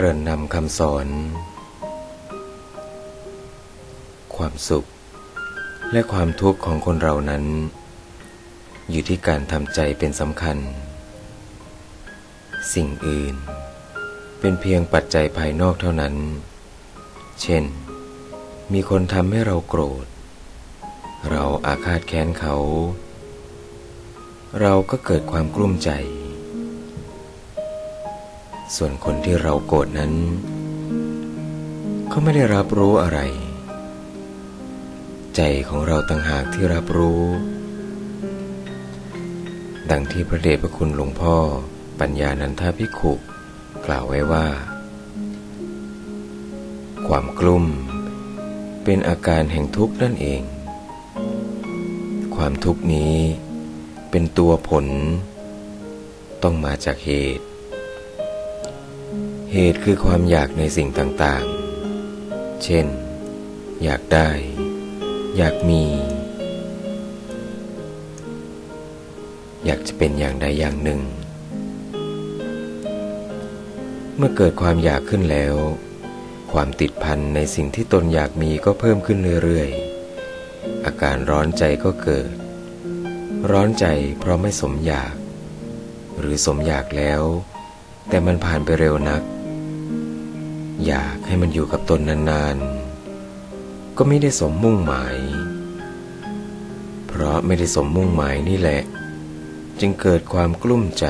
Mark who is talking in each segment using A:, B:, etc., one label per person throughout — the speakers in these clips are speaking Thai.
A: เกริ่นนำคำสอน ความสุข และความทุกข์ของคนเรานั้น อยู่ที่การทำใจเป็นสำคัญ สิ่งอื่น เป็นเพียงปัจจัยภายนอกเท่านั้น เช่น มีคนทำให้เราโกรธ เราอาฆาตแค้นเขา เราก็เกิดความกลุ้มใจ ส่วนคนที่เราโกรธนั้น เขาไม่ได้รับรู้อะไร ใจของเราต่างหากที่รับรู้ ดังที่พระเดชพระคุณหลวงพ่อปัญญานันทพิขุกล่าวไว้ว่า ความกลุ้มเป็นอาการแห่งทุกข์นั่นเอง ความทุกข์นี้เป็นตัวผล ต้องมาจากเหตุ เหตุคือความอยากในสิ่งต่างๆ เช่น อยากได้ อยากมี อยากจะเป็นอย่างใดอย่างหนึ่ง เมื่อเกิดความอยากขึ้นแล้ว ความติดพันในสิ่งที่ตนอยากมีก็เพิ่มขึ้นเรื่อยๆ อาการร้อนใจก็เกิด ร้อนใจเพราะไม่สมอยาก หรือสมอยากแล้วแต่มันผ่านไปเร็วนัก อยากให้มันอยู่กับตนนานๆ ก็ไม่ได้สมมุ่งหมาย เพราะไม่ได้สมมุ่งหมายนี่แหละ จึงเกิดความกลุ้มใจ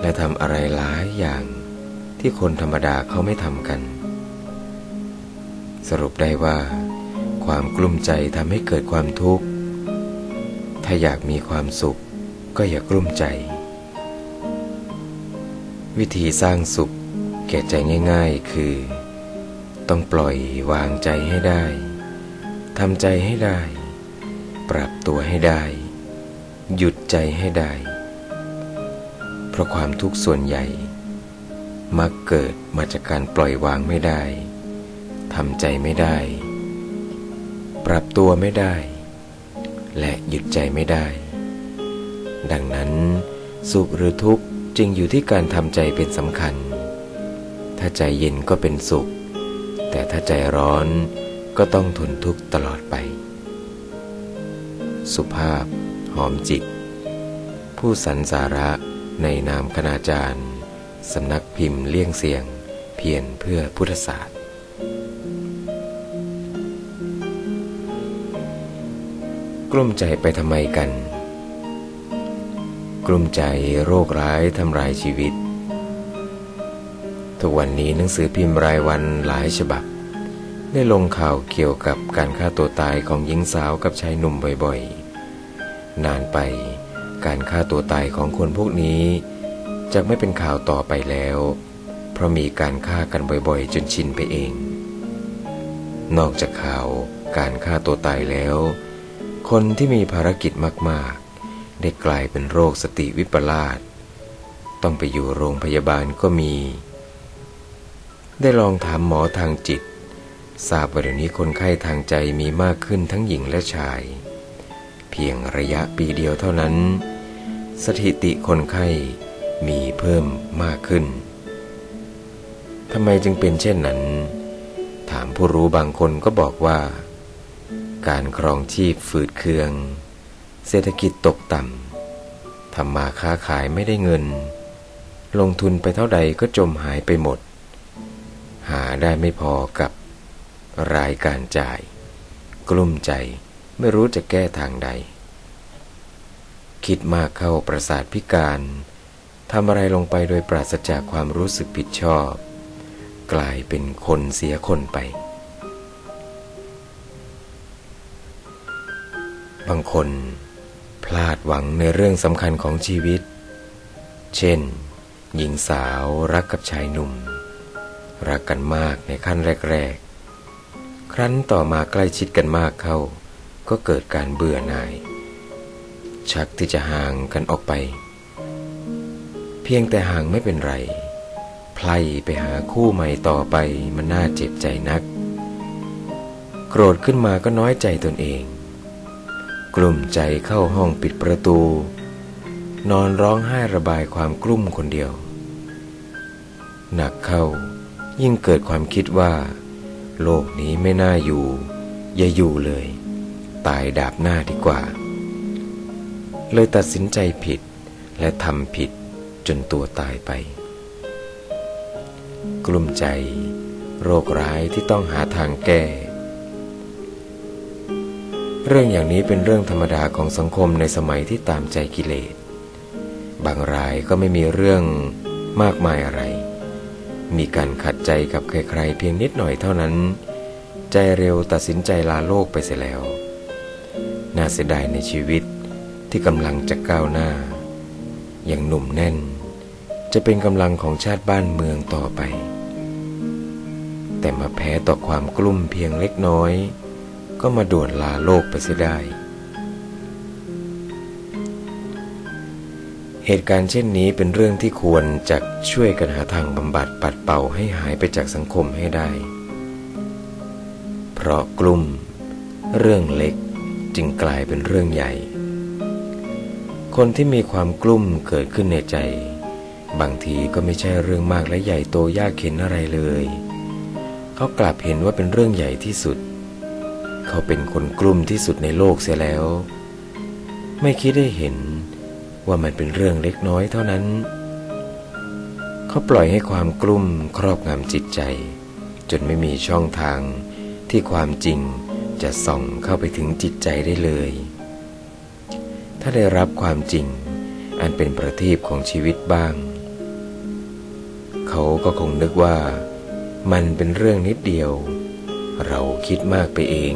A: และทำอะไรหลายอย่างที่คนธรรมดาเขาไม่ทำกัน สรุปได้ว่า ความกลุ้มใจทำให้เกิดความทุกข์ ถ้าอยากมีความสุขก็อย่ากลุ้มใจ วิธีสร้างสุข แก่ใจง่ายๆ คือ ต้องปล่อยวางใจให้ได้ทำใจให้ได้ ปรับตัวให้ได้ หยุดใจให้ได้ เพราะความทุกข์ส่วนใหญ่ มักเกิดมาจากการปล่อยวางไม่ได้ทำใจไม่ได้ ปรับตัวไม่ได้ และหยุดใจไม่ได้ ดังนั้น สุขหรือทุกข์จึงอยู่ที่การทำใจเป็นสำคัญ ถ้าใจเย็นก็เป็นสุข แต่ถ้าใจร้อนก็ต้องทนทุกข์ตลอดไป สุภาพ หอมจิต ผู้สรรสาระในนามคณาจารย์ สำนักพิมพ์เลี่ยงเสียง เพียรเพื่อพุทธศาสตร์กลุ้มใจไปทำไมกัน กลุ้มใจโรคร้ายทำลายชีวิต ทุกวันนี้หนังสือพิมพ์รายวันหลายฉบับ ได้ลงข่าวเกี่ยวกับการฆ่าตัวตายของหญิงสาวกับชายหนุ่มบ่อยๆ นานไปการฆ่าตัวตายของคนพวกนี้จะไม่เป็นข่าวต่อไปแล้ว เพราะมีการฆ่ากันบ่อยๆ จนชินไปเอง นอกจากข่าวการฆ่าตัวตายแล้ว คนที่มีภารกิจมากๆ ได้กลายเป็นโรคสติวิปลาสต้องไปอยู่โรงพยาบาลก็มี ได้ลองถามหมอทางจิต ทราบว่าเดี๋ยวนี้คนไข้ทางใจมีมากขึ้นทั้งหญิงและชาย เพียงระยะปีเดียวเท่านั้น สถิติคนไข้มีเพิ่มมากขึ้นทำไมจึงเป็นเช่นนั้น ถามผู้รู้บางคนก็บอกว่า การครองชีพฝืดเคือง เศรษฐกิจตกต่ำทำมาค้าขายไม่ได้เงิน ลงทุนไปเท่าใดก็จมหายไปหมด หาได้ไม่พอกับรายการจ่าย กลุ้มใจไม่รู้จะแก้ทางใด คิดมากเข้าประสาทพิการทำอะไรลงไปโดยปราศจากความรู้สึกผิดชอบ กลายเป็นคนเสียคนไป บางคนพลาดหวังในเรื่องสำคัญของชีวิต เช่น หญิงสาวรักกับชายหนุ่ม รักกันมากในขั้นแรก ๆ ครั้นต่อมาใกล้ชิดกันมากเข้า ก็เกิดการเบื่อหน่าย ชักที่จะห่างกันออกไป เพียงแต่ห่างไม่เป็นไร ไพลไปหาคู่ใหม่ต่อไปมันน่าเจ็บใจนัก โกรธขึ้นมาก็น้อยใจตนเอง กลุ่มใจเข้าห้องปิดประตู นอนร้องไห้ระบายความกลุ้มคนเดียว หนักเข้า ยิ่งเกิดความคิดว่า โลกนี้ไม่น่าอยู่ อย่าอยู่เลย ตายดาบหน้าดีกว่า เลยตัดสินใจผิดและทำผิดจนตัวตายไป กลุ่มใจ โรคร้ายที่ต้องหาทางแก้ เรื่องอย่างนี้เป็นเรื่องธรรมดาของสังคมในสมัยที่ตามใจกิเลส บางรายก็ไม่มีเรื่องมากมายอะไร มีการขัดใจกับใครๆเพียงนิดหน่อยเท่านั้น ใจเร็วตัดสินใจลาโลกไปเสียแล้ว น่าเสียดายในชีวิตที่กำลังจะก้าวหน้า อย่างหนุ่มแน่น จะเป็นกำลังของชาติบ้านเมืองต่อไป แต่มาแพ้ต่อความกลุ้มเพียงเล็กน้อย ก็มาด่วนลาโลกไปเสียได้ เหตุการณ์เช่นนี้เป็นเรื่องที่ควรจะช่วยกันหาทางบำบัดปัดเป่าให้หายไปจากสังคมให้ได้ เพราะกลุ่ม เรื่องเล็กจึงกลายเป็นเรื่องใหญ่ คนที่มีความกลุ่มเกิดขึ้นในใจ บางทีก็ไม่ใช่เรื่องมากและใหญ่โตยากเข็นอะไรเลย เขากลับเห็นว่าเป็นเรื่องใหญ่ที่สุด เขาเป็นคนกลุ่มที่สุดในโลกเสียแล้ว ไม่คิดได้เห็น ว่ามันเป็นเรื่องเล็กน้อยเท่านั้น เขาปล่อยให้ความกลุ่มครอบงำจิตใจ จนไม่มีช่องทางที่ความจริงจะส่องเข้าไปถึงจิตใจได้เลย ถ้าได้รับความจริง อันเป็นประทีปของชีวิตบ้าง เขาก็คงนึกว่า มันเป็นเรื่องนิดเดียว เราคิดมากไปเอง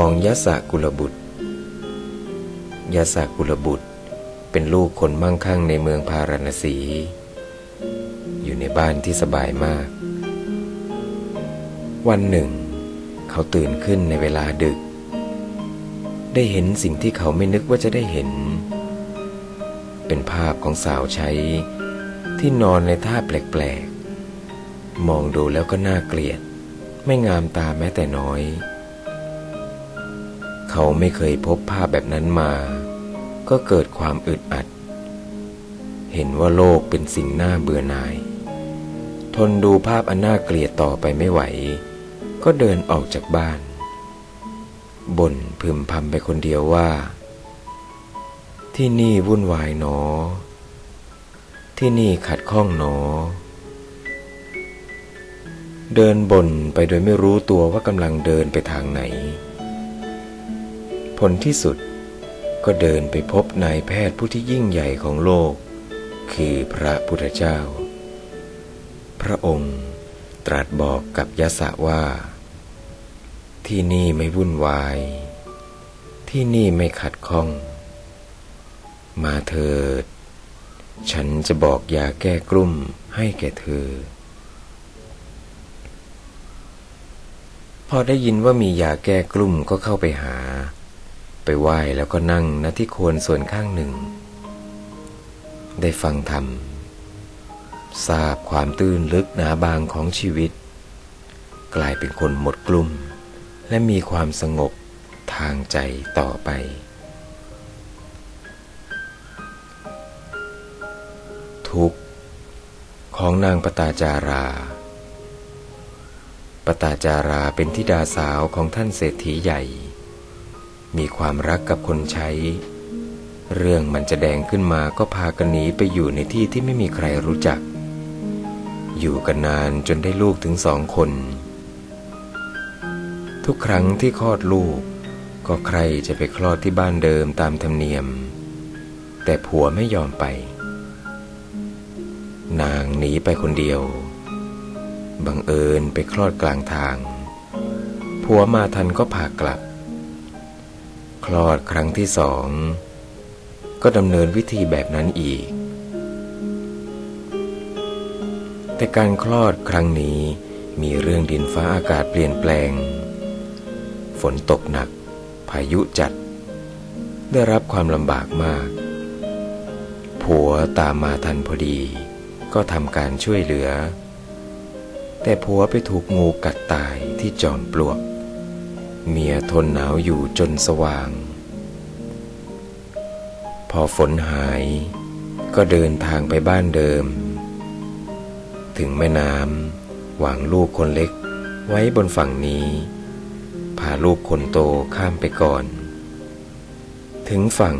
A: ของยะสะกุลบุตรยะสะกุลบุตรเป็นลูกคนมั่งคั่งในเมืองพาราณสี อยู่ในบ้านที่สบายมาก วันหนึ่ง เขาตื่นขึ้นในเวลาดึก ได้เห็นสิ่งที่เขาไม่นึกว่าจะได้เห็น เป็นภาพของสาวใช้ที่นอนในท่าแปลกๆ มองดูแล้วก็น่าเกลียด ไม่งามตาแม้แต่น้อย เขาไม่เคยพบภาพแบบนั้นมา ก็เกิดความอึดอัด เห็นว่าโลกเป็นสิ่งน่าเบื่อหน่าย ทนดูภาพอันน่าเกลียดต่อไปไม่ไหว ก็เดินออกจากบ้านบ่นพึมพำไปคนเดียวว่า ที่นี่วุ่นวายหนอ ที่นี่ขัดข้องหนอ เดินบ่นไปโดยไม่รู้ตัวว่ากำลังเดินไปทางไหน ผลที่สุดก็เดินไปพบนายแพทย์ผู้ที่ยิ่งใหญ่ของโลก คือพระพุทธเจ้า พระองค์ตรัสบอกกับยะสะว่า ที่นี่ไม่วุ่นวาย ที่นี่ไม่ขัดข้อง มาเถิด ฉันจะบอกยาแก้กลุ่มให้แก่เธอ พอได้ยินว่ามียาแก้กลุ่มก็เข้าไปหา ไปไหว้แล้วก็นั่งณที่โคนส่วนข้างหนึ่ง ได้ฟังธรรมทราบความตื้นลึกหนาบางของชีวิต กลายเป็นคนหมดกลุ่ม และมีความสงบทางใจต่อไป ทุกของนางปตาจารา ปตาจาราเป็นธิดาสาวของท่านเศรษฐีใหญ่ มีความรักกับคนใช้ เรื่องมันจะแดงขึ้นมาก็พากันหนีไปอยู่ในที่ที่ไม่มีใครรู้จัก อยู่กันนานจนได้ลูกถึงสองคน ทุกครั้งที่คลอดลูก ก็ใครจะไปคลอดที่บ้านเดิมตามธรรมเนียม แต่ผัวไม่ยอมไป นางหนีไปคนเดียว บังเอิญไปคลอดกลางทางผัวมาทันก็พากลับ คลอดครั้งที่สอง ก็ดำเนินวิธีแบบนั้นอีก แต่การคลอดครั้งนี้มีเรื่องดินฟ้าอากาศเปลี่ยนแปลง ฝนตกหนัก พายุจัด ได้รับความลำบากมาก ผัวตามมาทันพอดี ก็ทำการช่วยเหลือ แต่ผัวไปถูกงูกัดตายที่จอมปลวก เมียทนหนาวอยู่จนสว่าง พอฝนหายก็เดินทางไปบ้านเดิม ถึงแม่น้ำวางลูกคนเล็กไว้บนฝั่งนี้ พาลูกคนโตข้ามไปก่อน ถึงฝั่ง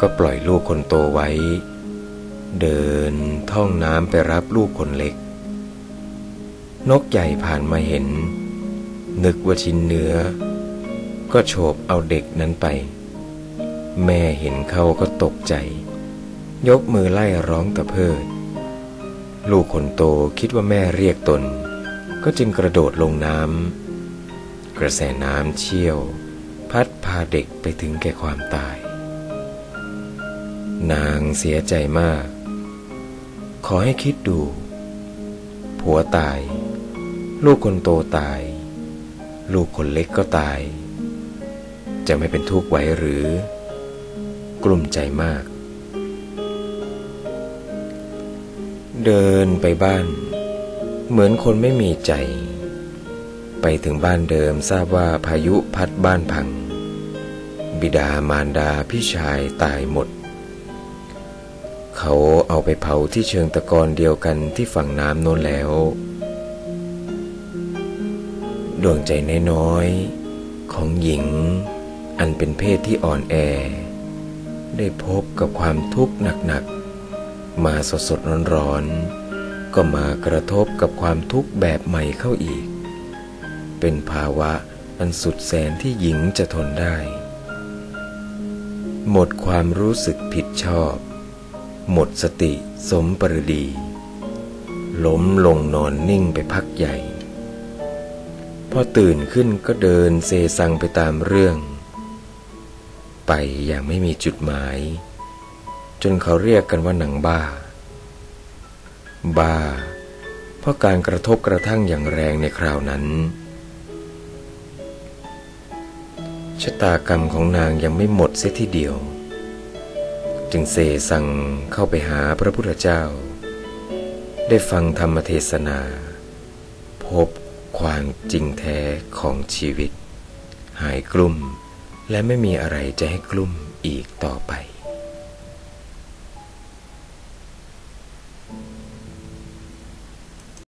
A: ก็ปล่อยลูกคนโตไว้ เดินท่องน้ำไปรับลูกคนเล็ก นกใหญ่ผ่านมาเห็น นึกว่าชิ้นเนื้อ ก็โฉบเอาเด็กนั้นไป แม่เห็นเขาก็ตกใจ ยกมือไล่ร้องตะเพิด ลูกคนโตคิดว่าแม่เรียกตน ก็จึงกระโดดลงน้ำกระแสน้ำเชี่ยว พัดพาเด็กไปถึงแก่ความตาย นางเสียใจมาก ขอให้คิดดู ผัวตาย ลูกคนโตตาย ลูกคนเล็กก็ตาย จะไม่เป็นทุกข์ไว้หรือ กลุ่มใจมาก เดินไปบ้าน เหมือนคนไม่มีใจ ไปถึงบ้านเดิมทราบว่าพายุพัดบ้านพัง บิดามารดาพี่ชายตายหมด เขาเอาไปเผาที่เชิงตะกอนเดียวกันที่ฝั่งน้ำโน้นแล้วดวงใจน้อยๆของหญิง อันเป็นเพศที่อ่อนแอ ได้พบกับความทุกข์หนักๆ มาสดๆร้อนๆ ก็มากระทบกับความทุกข์แบบใหม่เข้าอีก เป็นภาวะอันสุดแสนที่หญิงจะทนได้ หมดความรู้สึกผิดชอบ หมดสติสมปรดีล้มลงนอนนิ่งไปพักใหญ่ พอตื่นขึ้นก็เดินเซซังไปตามเรื่อง ไปอย่างไม่มีจุดหมาย จนเขาเรียกกันว่าหนังบ้า บ้า เพราะการกระทบกระทั่งอย่างแรงในคราวนั้นชะตากรรมของนางยังไม่หมดเสียทีเดียว จึงเสสั่งเข้าไปหาพระพุทธเจ้า ได้ฟังธรรมเทศนา พบความจริงแท้ของชีวิต หายกลุ่ม และไม่มีอะไรจะให้กลุ่มอีกต่อไป